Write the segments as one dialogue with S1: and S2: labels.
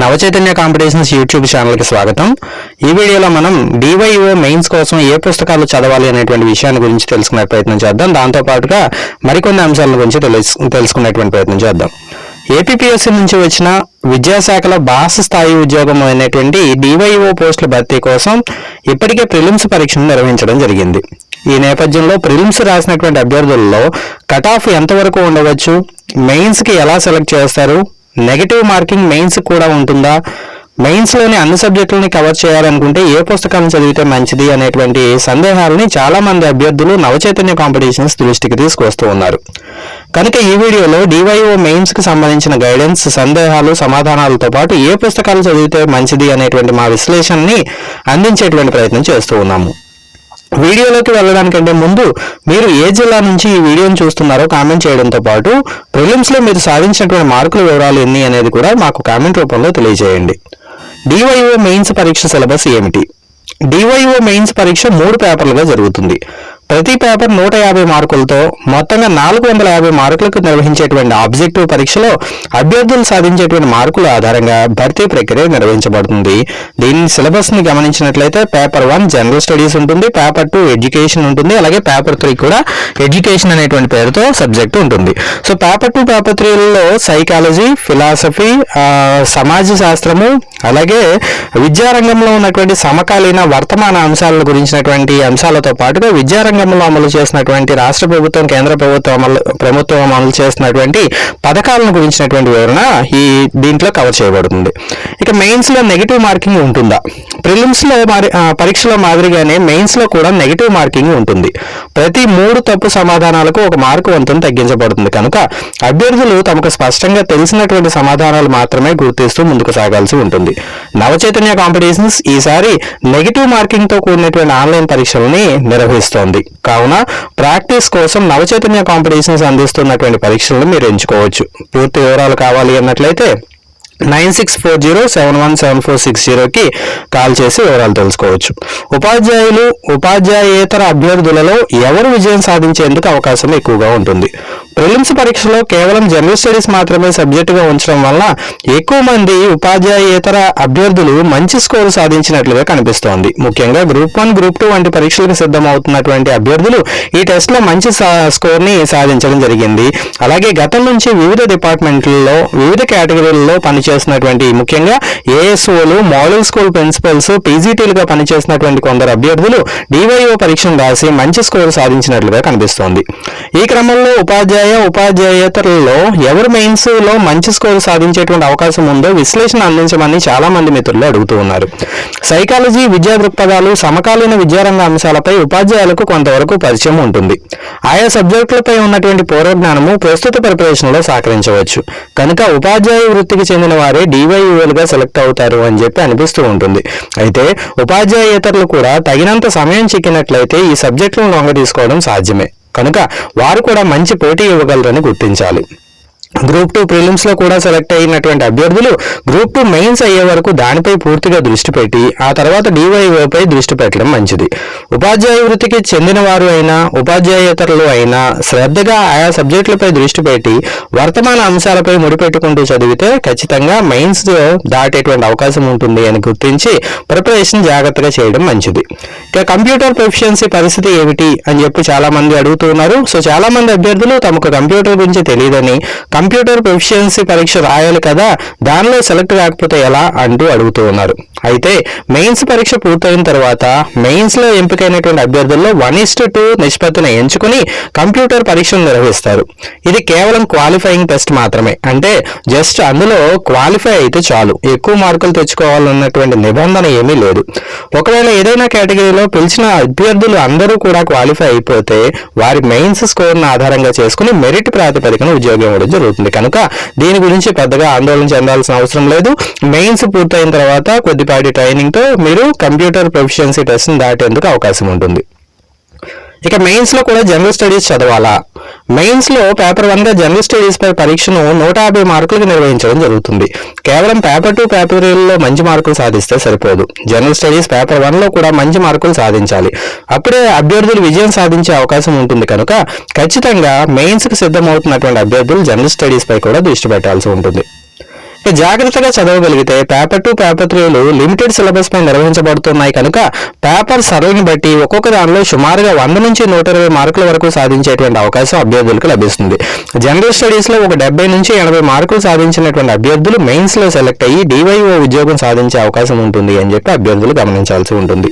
S1: Navachaitanya competitions YouTube ఛానల్కి స్వాగతం. ఈ వీడియోలో మనం డివైఓ మెయిన్స్ కోసం ఏ పుస్తకాలు చదవాలి అనేటువంటి విషయాన్ని గురించి తెలుసుకునే ప్రయత్నం చేద్దాం. దాంతోపాటుగా మరికొన్ని అంశాల గురించి తెలుసుకునేటువంటి ప్రయత్నం చేద్దాం. ఏపీపీఎస్సీ నుంచి వచ్చిన విద్యాశాఖలో బాస స్థాయి ఉద్యోగం అయినటువంటి డివైఓ పోస్టుల భర్తీ కోసం ఇప్పటికే ప్రిలిమ్స్ పరీక్షను నిర్వహించడం జరిగింది. ఈ నేపథ్యంలో ప్రిలిమ్స్ రాసినటువంటి అభ్యర్థుల్లో కట్ ఆఫ్ ఎంతవరకు ఉండవచ్చు? మెయిన్స్కి ఎలా సెలెక్ట్ చేస్తారు? నెగటివ్ మార్కింగ్ మెయిన్స్ కూడా ఉంటుందా? మెయిన్స్లోని అన్ని సబ్జెక్టులని కవర్ చేయాలనుకుంటే ఏ పుస్తకాలను చదివితే మంచిది అనేటువంటి సందేహాలని చాలామంది అభ్యర్థులు నవచైతన్య కాంపిటీషన్స్ దృష్టికి తీసుకొస్తూ ఉన్నారు. కనుక ఈ వీడియోలో డివైఓ మెయిన్స్కి సంబంధించిన గైడెన్స్ సందేహాలు సమాధానాలతో పాటు ఏ పుస్తకాలు చదివితే మంచిది అనేటువంటి మా విశ్లేషణని అందించేటువంటి ప్రయత్నం చేస్తూ ఉన్నాము. వీడియోలోకి వెళ్ళడానికంటే ముందు మీరు ఏ జిల్లా నుంచి ఈ వీడియోని చూస్తున్నారో కామెంట్ చేయడంతో పాటు ప్రిలిమ్స్లో మీరు సాధించినటువంటి మార్కుల వివరాలు ఎన్ని అనేది కూడా మాకు కామెంట్ రూపంలో తెలియజేయండి. డివైఓ మెయిన్స్ పరీక్ష సిలబస్ ఏమిటి? డివైఓ మెయిన్స్ పరీక్ష మూడు పేపర్లుగా జరుగుతుంది. ప్రతి పేపర్ నూట యాభై మార్కులతో మొత్తంగా నాలుగు వందల యాభై మార్కులకు నిర్వహించేటువంటి ఆబ్జెక్టివ్ పరీక్షలో అభ్యర్థులు సాధించేటువంటి మార్కుల ఆధారంగా భర్తీ ప్రక్రియ నిర్వహించబడుతుంది. దీని సిలబస్ని గమనించినట్లయితే పేపర్ వన్ జనరల్ స్టడీస్ ఉంటుంది పేపర్ టూ ఎడ్యుకేషన్ ఉంటుంది అలాగే పేపర్ త్రీ కూడా ఎడ్యుకేషన్ అనేటువంటి పేరుతో సబ్జెక్ట్ ఉంటుంది. సో పేపర్ టూ పేపర్ త్రీలలో సైకాలజీ ఫిలాసఫీ సమాజ శాస్త్రము అలాగే విద్యారంగంలో ఉన్నటువంటి సమకాలీన వర్తమాన అంశాల గురించినటువంటి అంశాలతో పాటుగా రంగంలో అమలు చేసినటువంటి రాష్ట్ర ప్రభుత్వం కేంద్ర ప్రభుత్వం అమలు ప్రభుత్వం అమలు చేసినటువంటి పథకాలను గురించినటువంటి వివరణ ఈ దీంట్లో కవర్ చేయబడుతుంది. ఇక మెయిన్స్లో నెగిటివ్ మార్కింగ్ ఉంటుందా? ప్రిలిమ్స్లో మరి పరీక్షలో మాదిరిగానే మెయిన్స్లో కూడా నెగిటివ్ మార్కింగ్ ఉంటుంది. ప్రతి మూడు తప్పు సమాధానాలకు ఒక మార్కు వంతును తగ్గించబడుతుంది. కనుక అభ్యర్థులు తమకు స్పష్టంగా తెలిసినటువంటి సమాధానాలు మాత్రమే గుర్తిస్తూ ముందుకు సాగాల్సి ఉంటుంది. నవచైతన్య కాంపిటీషన్స్ ఈసారి నెగిటివ్ మార్కింగ్తో కూడినటువంటి ఆన్లైన్ పరీక్షలని నిర్వహిస్తోంది. కావున ప్రాక్టీస్ కోసం నవచైతన్య కాంపిటీషన్స్ అందిస్తున్నటువంటి పరీక్షలను మీరు ఎంచుకోవచ్చు. పూర్తి వివరాలు కావాలి అన్నట్లయితే nine six four zero seven one seven four six జీరోకి కాల్ చేసి వివరాలు తెలుసుకోవచ్చు. ఉపాధ్యాయులు ఉపాధ్యాయేతర అభ్యర్థులలో ఎవరు విజయం సాధించేందుకు అవకాశం ఎక్కువగా ఉంటుంది. ప్రిలిమ్స్ పరీక్షలో కేవలం జనరల్ స్టడీస్ మాత్రమే సబ్జెక్టుగా ఉంచడం వల్ల ఎక్కువ మంది ఉపాధ్యాయేతర అభ్యర్థులు మంచి స్కోరు సాధించినట్లుగా కనిపిస్తోంది. ముఖ్యంగా గ్రూప్ వన్ గ్రూప్ టూ వంటి పరీక్షలకు సిద్ధమవుతున్నటువంటి అభ్యర్థులు ఈ టెస్ట్లో మంచి స్కోర్ని సాధించడం జరిగింది. అలాగే గతం నుంచి వివిధ డిపార్ట్మెంట్లలో వివిధ కేటగిరీలలో పనిచేస్తున్నటువంటి ముఖ్యంగా ఏఎస్ఓలు మోడల్ స్కూల్ ప్రిన్సిపల్స్ పీజీటీలుగా పనిచేసినటువంటి కొందరు అభ్యర్థులు డివైఓ పరీక్షను రాసి మంచి స్కోర్ సాధించినట్లుగా కనిపిస్తోంది. ఈ క్రమంలో ఉపాధ్యాయ ఉపాధ్యాయేతరులలో ఎవరు మెయిన్స్లో మంచి స్కోర్ సాధించేటువంటి అవకాశం ఉందో విశ్లేషణ అందించమని చాలా మంది మిత్రులు అడుగుతూ ఉన్నారు. సైకాలజీ విద్యా దృక్పథాలు సమకాలీన విద్యారంగ అంశాలపై ఉపాధ్యాయులకు కొంతవరకు పరిచయం ఉంటుంది. ఆయా సబ్జెక్టులపై ఉన్నటువంటి పూర్వజ్ఞానము ప్రస్తుత ప్రిపరేషన్లో సహకరించవచ్చు. కనుక ఉపాధ్యాయ వృత్తికి చెందిన వారే డివైఓలుగా సెలెక్ట్ అవుతారు అని చెప్పి అనిపిస్తూ ఉంటుంది. అయితే ఉపాధ్యాయేతరులు కూడా తగినంత సమయం చిక్కినట్లయితే ఈ సబ్జెక్టులను లొంగ తీసుకోవడం సాధ్యమే. కనుక వారు కూడా మంచి పోటీ ఇవ్వగలరని గుర్తించాలి. గ్రూప్ టూ ప్రిలిమ్స్లో కూడా సెలెక్ట్ అయినటువంటి అభ్యర్థులు గ్రూప్ టూ మెయిన్స్ అయ్యే వరకు దానిపై పూర్తిగా దృష్టి పెట్టి ఆ తర్వాత డివైఓపై దృష్టి పెట్టడం మంచిది. ఉపాధ్యాయ వృత్తికి చెందిన వారు అయినా ఉపాధ్యాయేతరులు అయినా శ్రద్ధగా ఆయా సబ్జెక్టులపై దృష్టి పెట్టి వర్తమాన అంశాలపై ముడిపెట్టుకుంటూ చదివితే ఖచ్చితంగా మెయిన్స్ దాటేటువంటి అవకాశం ఉంటుంది అని గుర్తించి ప్రిపరేషన్ జాగ్రత్తగా చేయడం మంచిది. ఇక కంప్యూటర్ ప్రొఫిషియన్సీ పరిస్థితి ఏమిటి అని చెప్పి చాలా మంది అడుగుతున్నారు. సో చాలా మంది అభ్యర్థులు తమకు కంప్యూటర్ గురించి తెలియదని కంప్యూటర్ ప్రొఫిషియన్సీ పరీక్ష రాయాలి కదా దానిలో సెలెక్ట్ కాకపోతే ఎలా అంటూ అడుగుతూ ఉన్నారు. అయితే మెయిన్స్ పరీక్ష పూర్తయిన తర్వాత మెయిన్స్లో ఎంపికైనటువంటి అభ్యర్థుల్లో వన్ ఇస్ట్ టూ నిష్పత్తిని ఎంచుకుని కంప్యూటర్ పరీక్షను నిర్వహిస్తారు. ఇది కేవలం క్వాలిఫైయింగ్ టెస్ట్ మాత్రమే. అంటే జస్ట్ అందులో క్వాలిఫై అయితే చాలు. ఎక్కువ మార్కులు తెచ్చుకోవాలన్నటువంటి నిబంధన ఏమీ లేదు. ఒకవేళ ఏదైనా కేటగిరీలో పిలిచిన అభ్యర్థులు అందరూ కూడా క్వాలిఫై అయిపోతే వారి మెయిన్స్ స్కోర్ను ఆధారంగా చేసుకుని మెరిట్ ప్రాతిపదికన ఉద్యోగం ఇవ్వడం జరుగుతుంది. కనుక దీని గురించి పెద్దగా ఆందోళన చెందాల్సిన అవసరం లేదు. మెయిన్స్ పూర్తయిన తర్వాత కొద్దిపాటి ట్రైనింగ్తో మీరు కంప్యూటర్ ప్రొఫిషియన్సీ టెస్ట్ని దాటేందుకు అవకాశం ఉంటుంది. ఇక మెయిన్స్లో కూడా జనరల్ స్టడీస్ చదవాలా? మెయిన్స్లో పేపర్ వన్గా జనరల్ స్టడీస్ పై పరీక్షను నూట యాభై మార్కులకు నిర్వహించడం జరుగుతుంది. కేవలం పేపర్ టూ పేపర్లో మంచి మార్కులు సాధిస్తే సరిపోదు. జనరల్ స్టడీస్ పేపర్ వన్లో కూడా మంచి మార్కులు సాధించాలి. అప్పుడే అభ్యర్థులు విజయం సాధించే అవకాశం ఉంటుంది కనుక ఖచ్చితంగా మెయిన్స్కి సిద్ధమవుతున్నటువంటి అభ్యర్థులు జనరల్ స్టడీస్ పై కూడా దృష్టి పెట్టాల్సి ఉంటుంది. జాగ్రత్తగా చదవగలిగితే పేపర్ టూ పేపర్ త్రీలు లిమిటెడ్ సిలబస్ పై నిర్వహించబడుతున్నాయి కనుక పేపర్ సర్వేని బట్టి ఒక్కొక్క దానిలో సుమారుగా వంద నుంచి నూట ఇరవై మార్కుల వరకు సాధించేటువంటి అవకాశం అభ్యర్థులకు లభిస్తుంది. జనరల్ స్టడీస్లో ఒక డెబ్బై నుంచి ఎనభై మార్కులు సాధించినటువంటి అభ్యర్థులు మెయిన్స్లో సెలెక్ట్ అయ్యి డివైఓ ఉద్యోగం సాధించే అవకాశం ఉంటుంది అని చెప్పి అభ్యర్థులు గమనించాల్సి ఉంటుంది.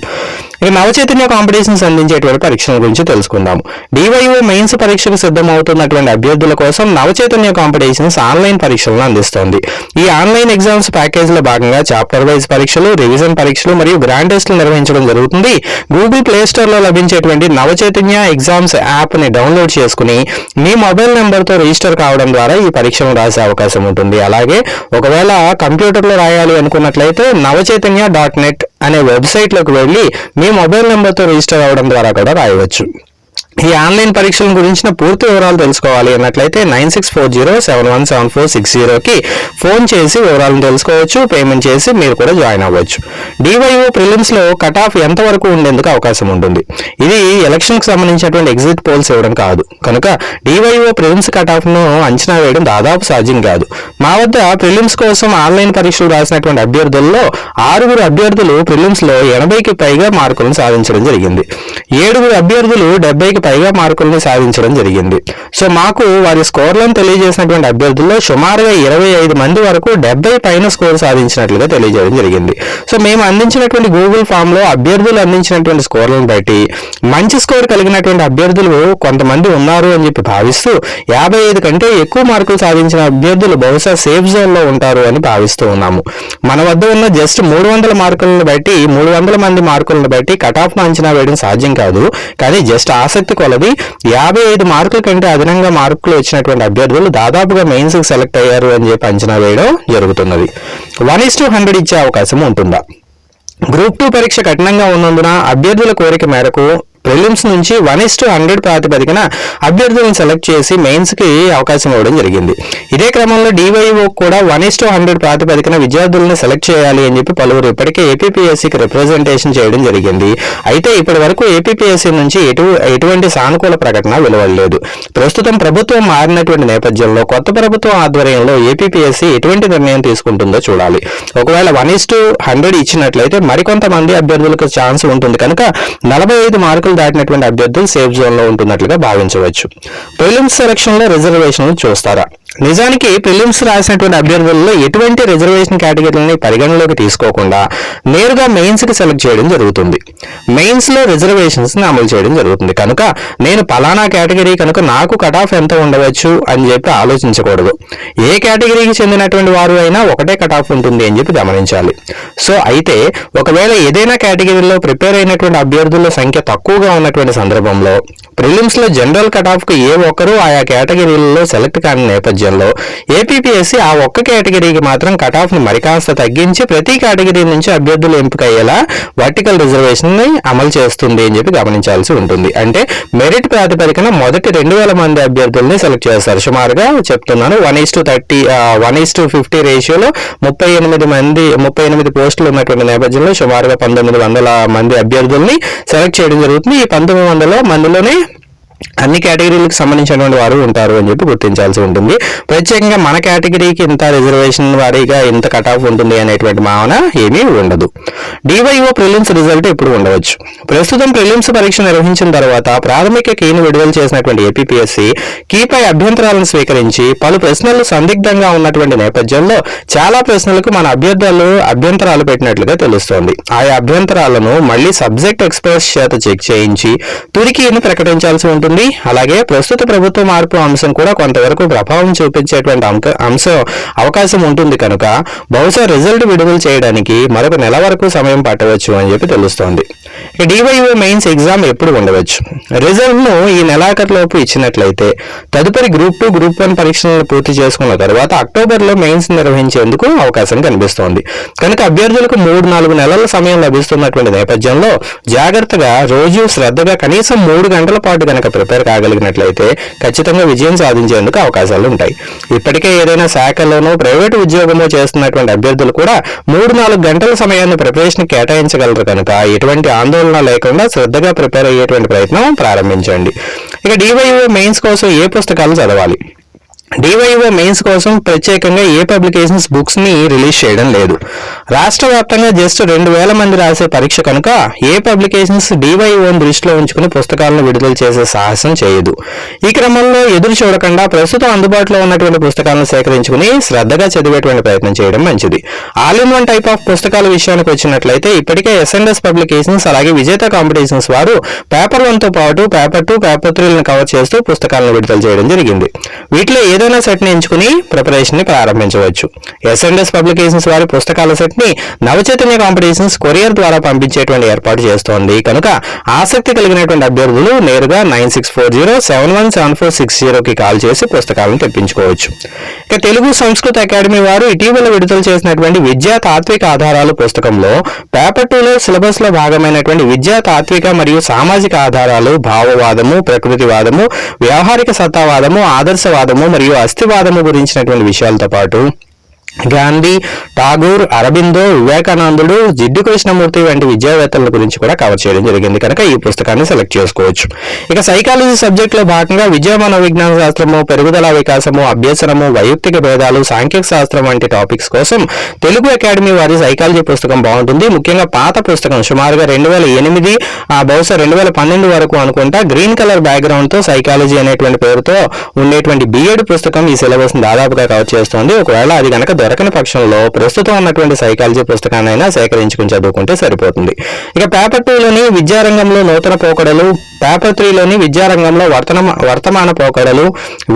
S1: ఇక నవచైతన్య కాంపిటీషన్స్ అందించేటువంటి పరీక్షల గురించి తెలుసుకుందాం డివైఓ మెయిన్స్ పరీక్షకు సిద్ధమవుతున్నటువంటి అభ్యర్థుల కోసం నవచైతన్య కాంపిటీషన్స్ ఆన్లైన్ పరీక్షలను అందిస్తోంది. ఈ ఆన్లైన్ ఎగ్జామ్స్ ప్యాకేజీలో భాగంగా చాప్టర్ వైజ్ పరీక్షలు రివిజన్ పరీక్షలు మరియు గ్రాండ్ టెస్టులు నిర్వహించడం జరుగుతుంది. గూగుల్ ప్లే స్టోర్లో లభించేటువంటి నవచైతన్య ఎగ్జామ్స్ యాప్ని డౌన్లోడ్ చేసుకుని మీ మొబైల్ నెంబర్తో రిజిస్టర్ కావడం ద్వారా ఈ పరీక్షను రాసే అవకాశం ఉంటుంది. అలాగే ఒకవేళ కంప్యూటర్లో రాయాలి అనుకున్నట్లయితే నవచైతన్య డాట్ నెట్ అనే వెబ్సైట్లోకి వెళ్ళి మీ మొబైల్ నెంబర్తో రిజిస్టర్ అవ్వడం ద్వారా కూడా రాయవచ్చు. ఈ ఆన్లైన్ పరీక్షల గురించిన పూర్తి వివరాలు తెలుసుకోవాలి. అన్నట్లయితే nine six four zero seven one seven four six జీరోకి ఫోన్ చేసి వివరాలను తెలుసుకోవచ్చు. పేమెంట్ చేసి మీరు కూడా జాయిన్ అవ్వచ్చు. డివైఓ ప్రిలిమ్స్లో కట్ ఆఫ్ ఎంతవరకు ఉండేందుకు అవకాశం ఉంటుంది. ఇది ఎలక్షన్కి సంబంధించినటువంటి ఎగ్జిట్ పోల్స్ ఇవ్వడం కాదు. కనుక డివైఓ ప్రిలిమ్స్ కట్ ఆఫ్ను అంచనా వేయడం దాదాపు సాధ్యం కాదు. మా వద్ద ప్రిలిమ్స్ కోసం ఆన్లైన్ పరీక్షలు రాసినటువంటి అభ్యర్థుల్లో ఆరుగురు అభ్యర్థులు ప్రిలిమ్స్లో ఎనభైకి పైగా మార్కులను సాధించడం జరిగింది. ఏడుగురు అభ్యర్థులు డెబ్బైకి పైగా మార్కులను సాధించడం జరిగింది. సో మాకు వారి స్కోర్లను తెలియజేసినటువంటి అభ్యర్థుల్లో సుమారుగా ఇరవై ఐదు మంది వరకు డెబ్బై పైన స్కోర్ సాధించినట్లుగా తెలియజేయడం జరిగింది. సో మేము అందించినటువంటి గూగుల్ ఫామ్లో అభ్యర్థులు అందించినటువంటి స్కోర్లను బట్టి మంచి స్కోర్ కలిగినటువంటి అభ్యర్థులు కొంతమంది ఉన్నారు అని చెప్పి భావిస్తూ యాభై ఐదు కంటే ఎక్కువ మార్కులు సాధించిన అభ్యర్థులు బహుశా సేఫ్ జోన్లో ఉంటారు అని భావిస్తూ ఉన్నాము. మన వద్ద ఉన్న జస్ట్ మూడు వందల మార్కులను బట్టి మూడు వందల మంది మార్కులను బట్టి కట్ ఆఫ్ అంచనా వేయడం సాధ్యం కాదు. కానీ జస్ట్ ఆసక్తి కొలది యాభై ఐదు మార్కుల కంటే అదనంగా మార్కులు వచ్చినటువంటి అభ్యర్థులు దాదాపుగా మెయిన్స్కి సెలెక్ట్ అయ్యారు అని చెప్పి అంచనా వేయడం జరుగుతున్నది. వన్ ఇస్ హండ్రెడ్ ఇచ్చే అవకాశం ఉంటుందా? గ్రూప్ టూ పరీక్ష కఠినంగా ఉన్నందున అభ్యర్థుల కోరిక మేరకు ప్రిలిమ్స్ నుంచి వన్ ఇస్ టు హండ్రెడ్ ప్రాతిపదికన అభ్యర్థులను సెలెక్ట్ చేసి మెయిన్స్కి అవకాశం ఇవ్వడం జరిగింది. ఇదే క్రమంలో డివైఓ కూడా వన్ ఇస్ టు హండ్రెడ్ ప్రాతిపదికన విద్యార్థులను సెలెక్ట్ చేయాలి అని చెప్పి పలువురు ఇప్పటికే ఏపీపీఎస్సీకి రిప్రజెంటేషన్ చేయడం జరిగింది. అయితే ఇప్పటి వరకు ఏపీపీఎస్సీ నుంచి ఎటు ఎటువంటి సానుకూల ప్రకటన వెలువడలేదు. ప్రస్తుతం ప్రభుత్వం మారినటువంటి నేపథ్యంలో కొత్త ప్రభుత్వం ఆధ్వర్యంలో ఏపీపీఎస్సీ ఎటువంటి నిర్ణయం తీసుకుంటుందో చూడాలి. ఒకవేళ వన్ ఇస్ టు హండ్రెడ్ ఇచ్చినట్లయితే మరికొంతమంది అభ్యర్థులకు ఛాన్స్ ఉంటుంది కనుక నలభై ఐదు మార్కులు దాటినటువంటి అభ్యర్థులు సేఫ్ జోన్లో ఉంటున్నట్లుగా భావించవచ్చు. ప్రిలిమ్స్ సెలక్షన్లో రిజర్వేషన్లు చూస్తారా? నిజానికి ప్రిలిమ్స్ రాసినటువంటి అభ్యర్థుల్లో ఎటువంటి రిజర్వేషన్ కేటగిరీలని పరిగణలోకి తీసుకోకుండా నేరుగా మెయిన్స్కి సెలెక్ట్ చేయడం జరుగుతుంది. మెయిన్స్లో రిజర్వేషన్స్ని అమలు చేయడం జరుగుతుంది. కనుక నేను పలానా కేటగిరీ కనుక నాకు కట్ ఆఫ్ ఎంత ఉండవచ్చు అని చెప్పి ఆలోచించకూడదు. ఏ కేటగిరీకి చెందినటువంటి వారు అయినా ఒకటే కట్ ఆఫ్ ఉంటుంది అని చెప్పి గమనించాలి. సో అయితే ఒకవేళ ఏదైనా కేటగిరీలో ప్రిపేర్ అయినటువంటి అభ్యర్థుల సంఖ్య తక్కువగా ఉన్నటువంటి సందర్భంలో ప్రిలిమ్స్లో జనరల్ కట్ ఆఫ్కు ఏ ఒక్కరూ ఆయా కేటగిరీలలో సెలెక్ట్ కాని నేపథ్యం నేపథ్యంలో ఏపీపీఎస్సీ ఆ ఒక్క కేటగిరీకి మాత్రం కట్ ఆఫ్ని మరికాస్త తగ్గించి ప్రతి కేటగిరీ నుంచి అభ్యర్థులు ఎంపిక అయ్యేలా వర్టికల్ రిజర్వేషన్ని అమలు చేస్తుంది అని చెప్పి గమనించాల్సి ఉంటుంది. అంటే మెరిట్ ప్రాతిపదికన మొదటి రెండు వేల మంది అభ్యర్థుల్ని సెలెక్ట్ చేస్తారు. సుమారుగా చెప్తున్నాను one is to thirty one is to fifty రేషియోలో ముప్పై ఎనిమిది మంది ముప్పై ఎనిమిది పోస్టులు ఉన్నటువంటి నేపథ్యంలో సుమారుగా పంతొమ్మిది వందల మంది అభ్యర్థుల్ని సెలెక్ట్ చేయడం జరుగుతుంది. ఈ పంతొమ్మిది వందల మందిలోనే అన్ని కేటగిరీలకు సంబంధించినటువంటి వారు ఉంటారు అని చెప్పి గుర్తించాల్సి ఉంటుంది. ప్రత్యేకంగా మన కేటగిరీకి ఇంత రిజర్వేషన్ వారీగా ఇంత కట్ ఆఫ్ ఉంటుంది అనేటువంటి భావన ఏమీ ఉండదు. డివైఓ ప్రిలిమ్స్ రిజల్ట్ ఇప్పుడు ఉండవచ్చు. ప్రస్తుతం ప్రిలిమ్స్ పరీక్ష నిర్వహించిన తర్వాత ప్రాథమిక కీని విడుదల చేసినటువంటి ఏపీఎస్సి కీపై అభ్యంతరాలను స్వీకరించి పలు ప్రశ్నలు సందిగ్ధంగా ఉన్నటువంటి నేపథ్యంలో చాలా ప్రశ్నలకు మన అభ్యర్థులు అభ్యంతరాలు పెట్టినట్లుగా తెలుస్తోంది. ఆయా అభ్యంతరాలను మళ్ళీ సబ్జెక్ట్ ఎక్స్పర్ట్స్ చేత చెక్ చేయించి తురికీని ప్రకటించాల్సి ఉంటుంది. అలాగే ప్రస్తుత ప్రభుత్వ మార్పు అంశం కూడా కొంతవరకు ప్రభావం చూపించేటువంటి అంశం అవకాశం ఉంటుంది కనుక బహుశా రిజల్ట్ విడుదల చేయడానికి మరొక నెల వరకు సమయం పట్టవచ్చు అని చెప్పి తెలుస్తోంది. డివైఓ మెయిన్స్ ఎగ్జామ్ ఎప్పుడు ఉండవచ్చు? రిజల్ట్ను ఈ నెలాఖరులోపు ఇచ్చినట్లయితే తదుపరి గ్రూప్ టూ గ్రూప్ వన్ పరీక్షలను పూర్తి చేసుకున్న తర్వాత అక్టోబర్లో మెయిన్స్ నిర్వహించేందుకు అవకాశం కనిపిస్తోంది. కనుక అభ్యర్థులకు మూడు నాలుగు నెలల సమయం లభిస్తున్నటువంటి నేపథ్యంలో జాగ్రత్తగా రోజు శ్రద్ధగా కనీసం మూడు గంటల పాటు కనుక ప్రిపేర్ కాగలిగినట్లయితే ఖచ్చితంగా విజయం సాధించేందుకు అవకాశాలు ఉంటాయి. ఇప్పటికే ఏదైనా శాఖలోనో ప్రైవేటు ఉద్యోగంలో చేస్తున్నటువంటి అభ్యర్థులు కూడా మూడు నాలుగు గంటల సమయాన్ని ప్రిపరేషన్ కేటాయించగలరు కనుక ఎటువంటి ఆందోళన లేకుండా శ్రద్ధగా ప్రిపేర్ అయ్యేటువంటి ప్రయత్నం ప్రారంభించండి. ఇక డివైఓ మెయిన్స్ కోసం ఏ పుస్తకాలు చదవాలి? డివైఓ మెయిన్స్ కోసం ప్రత్యేకంగా ఏ పబ్లికేషన్స్ బుక్స్ని రిలీజ్ చేయడం లేదు. రాష్ట్ర వ్యాప్తంగా జస్ట్ రెండు వేల మంది రాసే పరీక్ష కనుక ఏ పబ్లికేషన్స్ డివైఓ దృష్టిలో ఉంచుకుని పుస్తకాలను విడుదల చేసే సాహసం చేయదు. ఈ క్రమంలో ఎదురు చూడకుండా ప్రస్తుతం అందుబాటులో ఉన్నటువంటి పుస్తకాలను సేకరించుకుని శ్రద్ధగా చదివేటువంటి ప్రయత్నం చేయడం మంచిది. All in one type of పుస్తకాల విషయానికి వచ్చినట్లయితే ఇప్పటికే ఎస్ఎన్ఎస్ పబ్లికేషన్స్ అలాగే విజేత కాంపిటీషన్స్ వారు పేపర్ వన్తో పాటు పేపర్ టూ పేపర్ త్రీలను కవర్ చేస్తూ పుస్తకాలను విడుదల చేయడం జరిగింది. వీటిలో ఏదైనా సెట్ని ఎంచుకుని ప్రిపరేషన్ని ప్రారంభించవచ్చు ఎస్ఎన్ఎస్ పబ్లికేషన్స్ వారి పుస్తకాల సెట్ని నవచైతన్య కాంపిటీషన్స్ కొరియర్ ద్వారా పంపించేటువంటి ఏర్పాటు చేస్తోంది. కనుక ఆసక్తి కలిగినటువంటి అభ్యర్థులు నేరుగా nine six four zero seven one seven four six జీరోకి కాల్ చేసి పుస్తకాలను తెప్పించుకోవచ్చు. ఇక తెలుగు సంస్కృత అకాడమీ వారు ఇటీవల విడుదల చేసినటువంటి విద్యా తాత్విక ఆధారాలు పుస్తకంలో పేపర్ టూలో సిలబస్లో భాగమైనటువంటి విద్యా తాత్విక మరియు సామాజిక ఆధారాలు భావవాదము ప్రకృతివాదము వ్యవహారిక సత్తావాదము ఆదర్శవాదము మరియు అస్థివాదము గురించినటువంటి విషయాలతో పాటు గాంధీ ఠాగూర్ అరబిందో వివేకానందుడు జిడ్డు కృష్ణమూర్తి వంటి విద్యావేత్తల గురించి కూడా కవర్ చేయడం జరిగింది. కనుక ఈ పుస్తకాన్ని సెలెక్ట్ చేసుకోవచ్చు. ఇక సైకాలజీ సబ్జెక్టులో భాగంగా విద్యా మనోవిజ్ఞాన శాస్త్రము పెరుగుదల వికాసము అభ్యసనము వైయక్తిక భేదాలు సాంఖ్యక శాస్త్రం వంటి టాపిక్స్ కోసం తెలుగు అకాడమీ వారి సైకాలజీ పుస్తకం బాగుంటుంది. ముఖ్యంగా పాత పుస్తకం సుమారుగా రెండు వేల ఎనిమిది ఆ బహుశా రెండు వేల పన్నెండు వరకు అనుకుంటా గ్రీన్ కలర్ బ్యాక్గ్రౌండ్తో సైకాలజీ అనేటువంటి పేరుతో ఉండేటువంటి బిఎడ్ పుస్తకం ఈ సిలబస్ దాదాపుగా కవర్ చేస్తుంది. ఒకవేళ అది కనుక దొరకని పక్షంలో ప్రస్తుతం ఉన్నటువంటి సైకాలజీ పుస్తకాన్నైనా సేకరించుకుని చదువుకుంటే సరిపోతుంది. ఇక పేపర్ టూలోని విద్యారంగంలో నూతన పోకడలు పేపర్ త్రీలోని విద్యారంగంలో వర్తన వర్తమాన పోకడలు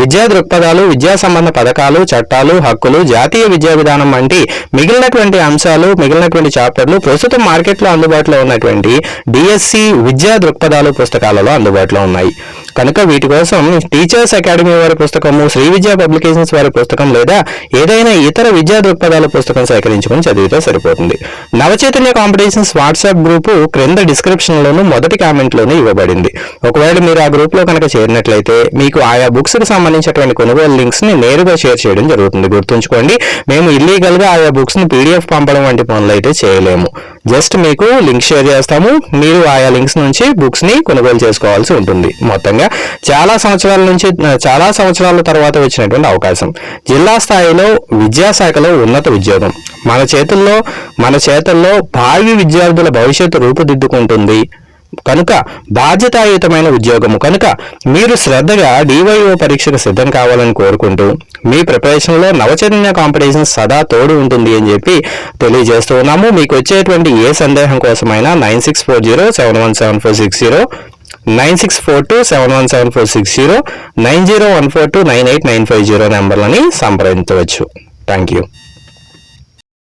S1: విద్యా దృక్పథాలు విద్యా సంబంధ పథకాలు చట్టాలు హక్కులు జాతీయ విద్యా విధానం వంటి మిగిలినటువంటి అంశాలు మిగిలినటువంటి చాప్టర్లు ప్రస్తుతం మార్కెట్లో అందుబాటులో ఉన్నటువంటి డిఎస్సి విద్యా దృక్పథాలు పుస్తకాలలో అందుబాటులో ఉన్నాయి. కనుక వీటి కోసం టీచర్స్ అకాడమీ వారి పుస్తకము శ్రీ విద్యా పబ్లికేషన్స్ వారి పుస్తకం లేదా ఏదైనా ఇతర విద్యా దృక్పథాల పుస్తకం సేకరించుకుని చదివితే సరిపోతుంది. నవచైతన్య కాంపిటీషన్స్ వాట్సాప్ గ్రూపు క్రింద డిస్క్రిప్షన్ లోను మొదటి కామెంట్లోనూ ఇవ్వబడింది. ఒకవేళ మీరు ఆ గ్రూప్లో కనుక చేరినట్లయితే మీకు ఆయా బుక్స్కి సంబంధించినటువంటి కొనుగోలు లింక్స్ని నేరుగా షేర్ చేయడం జరుగుతుంది. గుర్తుంచుకోండి మేము ఇల్లీగల్గా ఆయా బుక్స్ని పీడిఎఫ్ పంపడం వంటి పనులు అయితే చేయలేము. జస్ట్ మీకు లింక్ షేర్ చేస్తాము. మీరు ఆయా లింక్స్ నుంచి బుక్స్ని కొనుగోలు చేసుకోవాల్సి ఉంటుంది. మొత్తంగా చాలా సంవత్సరాల నుంచి చాలా సంవత్సరాల తర్వాత వచ్చినటువంటి అవకాశం. జిల్లా స్థాయిలో విద్యాశాఖలో ఉన్నత ఉద్యోగం. మన చేతుల్లో మన చేతుల్లో భావి విద్యార్థుల భవిష్యత్తు రూపుదిద్దుకుంటుంది. కనుక బాధ్యతాయుతమైన ఉద్యోగము. కనుక మీరు శ్రద్ధగా డివైఓ పరీక్షకు సిద్ధం కావాలని కోరుకుంటూ మీ ప్రిపరేషన్లో నవచైతన్య కాంపిటీషన్ సదా తోడు ఉంటుంది అని చెప్పి తెలియజేస్తూ ఉన్నాము. మీకు వచ్చేటువంటి ఏ సందేహం కోసమైనా nine six four zero seven one seven four six zero nine six four two seven one seven four six zero nine zero one four two nine eight nine five zero నెంబర్లని సంప్రదించవచ్చు. Thank you